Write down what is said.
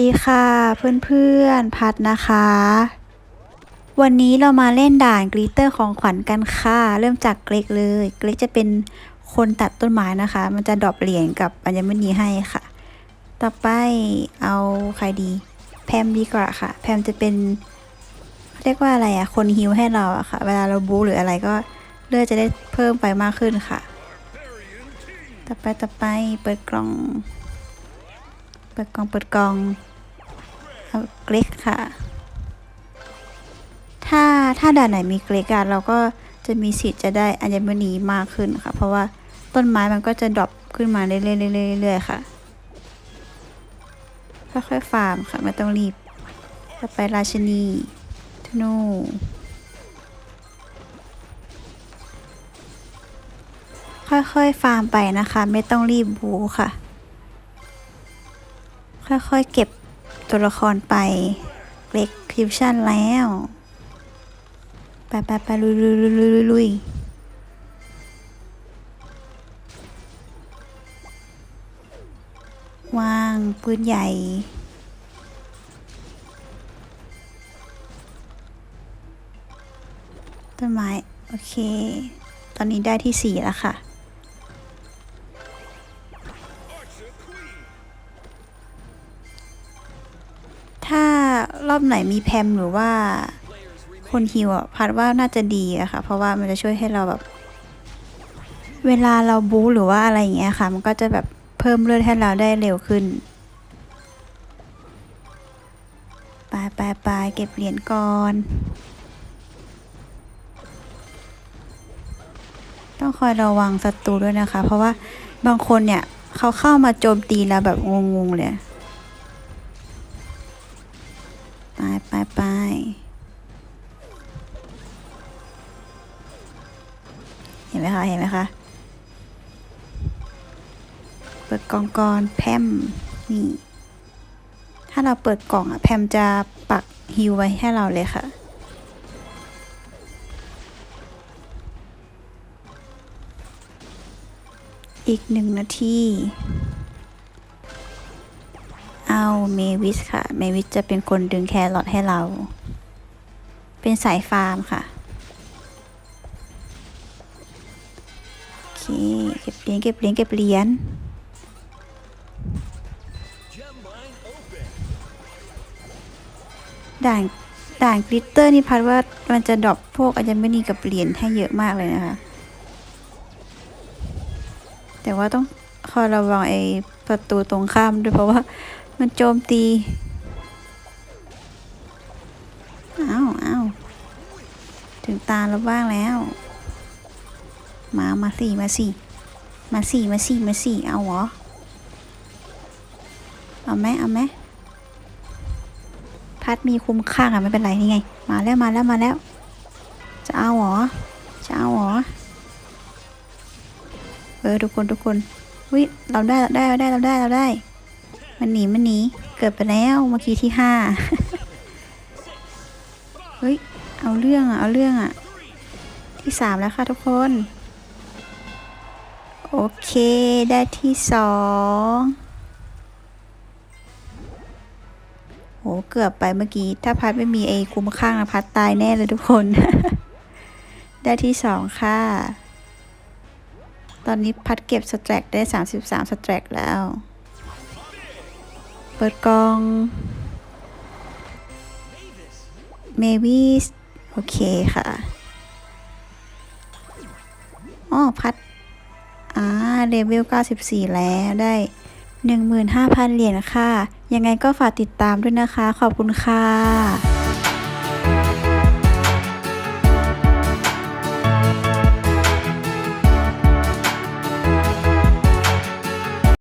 ดีค่ะเพื่อนๆ พัดนะคะ วันนี้เรามาเล่นด่านกลิตเตอร์ของขวัญกันค่ะ เริ่มจากเกรกเลย เกรกจะเป็นคนตัดต้นไม้นะคะ มันจะดรอปเหรียญกับอัญมณีให้ค่ะ ต่อไปเอาใครดี แพมดีกว่าค่ะ แพมจะเป็นเรียกว่าอะไรอะคนฮิวให้เราอะค่ะ เวลาเราบู๊หรืออะไรก็เลือดจะได้เพิ่มไปมากขึ้นค่ะ ต่อไปต่อไปเปิดกล่อง เปิดกล่องเปิดกล่อง เอาเกล็กค่ะ ถ้าถ้าด่านไหนมีเกล็กอะเราก็จะมีสิทธิ์จะได้อัญมณีมากขึ้นค่ะ เพราะว่าต้นไม้มันก็จะดรอปขึ้นมาเรื่อยๆเรื่อยๆค่ะค่อยๆฟาร์มค่ะไม่ต้องรีบต่อไปราชนีธนูค่อยๆฟาร์มไปนะคะ ไม่ต้องรีบบูค่ะ ค่อยๆเก็บ ตัวละครไปเล็กคริปชั่นแล้วไปไปไปลุยลุยลุยลุยลุยยวางปืนใหญ่ต้นไม้ โอเค ตอนนี้ได้ที่สี่แล้วค่ะ รอบไหนมีแพมหรือว่าคนฮิวอะพัดว่าน่าจะดีอะค่ะ เพราะว่ามันจะช่วยให้เราแบบ เวลาเราบู๊หรือว่าอะไรอย่างเงี้ยค่ะ มันก็จะแบบเพิ่มเลือดให้เราได้เร็วขึ้นไปไปไปเก็บเหรียญก่อน ต้องคอยระวังศัตรูด้วยนะคะ เพราะว่าบางคนเนี่ยเขาเข้ามาโจมตีเราแบบงงๆเลย ไปไปไปเห็นไหมคะ เห็นไหมคะ เปิดกล่องก่อนแพมนี่ ถ้าเราเปิดกล่องอะแพมจะปักฮิวไว้ให้เราเลยค่ะอีกหนึ่งนาที เอาเมวิสค่ะ เมวิสจะเป็นคนดึงแครอทให้เรา เป็นสายฟาร์มค่ะ โอเค เก็บเหรียญเก็บเหรียญเก็บเหรียญด่านด่านกลิตเตอร์นี่พัดว่ามันจะดรอปพวกอัญมณีกับเหรียญให้เยอะมากเลยนะคะ แต่ว่าต้องคอยระวังไอประตูตรงข้ามด้วยเพราะว่า มันโจมตีอ้าวอ้าวถึงตาเราบ้างแล้ว มามาสี่มาสี่มาสี่มาสี่มาสี่เอาเหรอ เอาไหมเอาไหมพัดมีคุ้มค่าอะไม่เป็นไรนี่ไง มาแล้วมาแล้วมาแล้ว จะเอาเหรอ จะเอาเหรอ เออทุกคนทุกคนวิเราได้เราได้เราได้เราได้เราได้ มันหนีมันหนีเกิดไปแล้วเมื่อกี้ที่ห้าเฮ้ยเอาเรื่องอะเอาเรื่องอะที่สามแล้วค่ะทุกคน โอเคได้ที่สองโหเกือบไปเมื่อกี้ ถ้าพัดไม่มีไอ้คุ้มข้างนะพัดตายแน่เลยทุกคน ได้ที่สองค่ะ ตอนนี้พัดเก็บสแตรกได้ 33สแตรกแล้ว เปิดกล่องเมวิสโอเคค่ะอ๋อพัดอ่าเลเวล 94 แล้วได้ 15,000 เหรียญค่ะ ยังไงก็ฝากติดตามด้วยนะคะ ขอบคุณค่ะ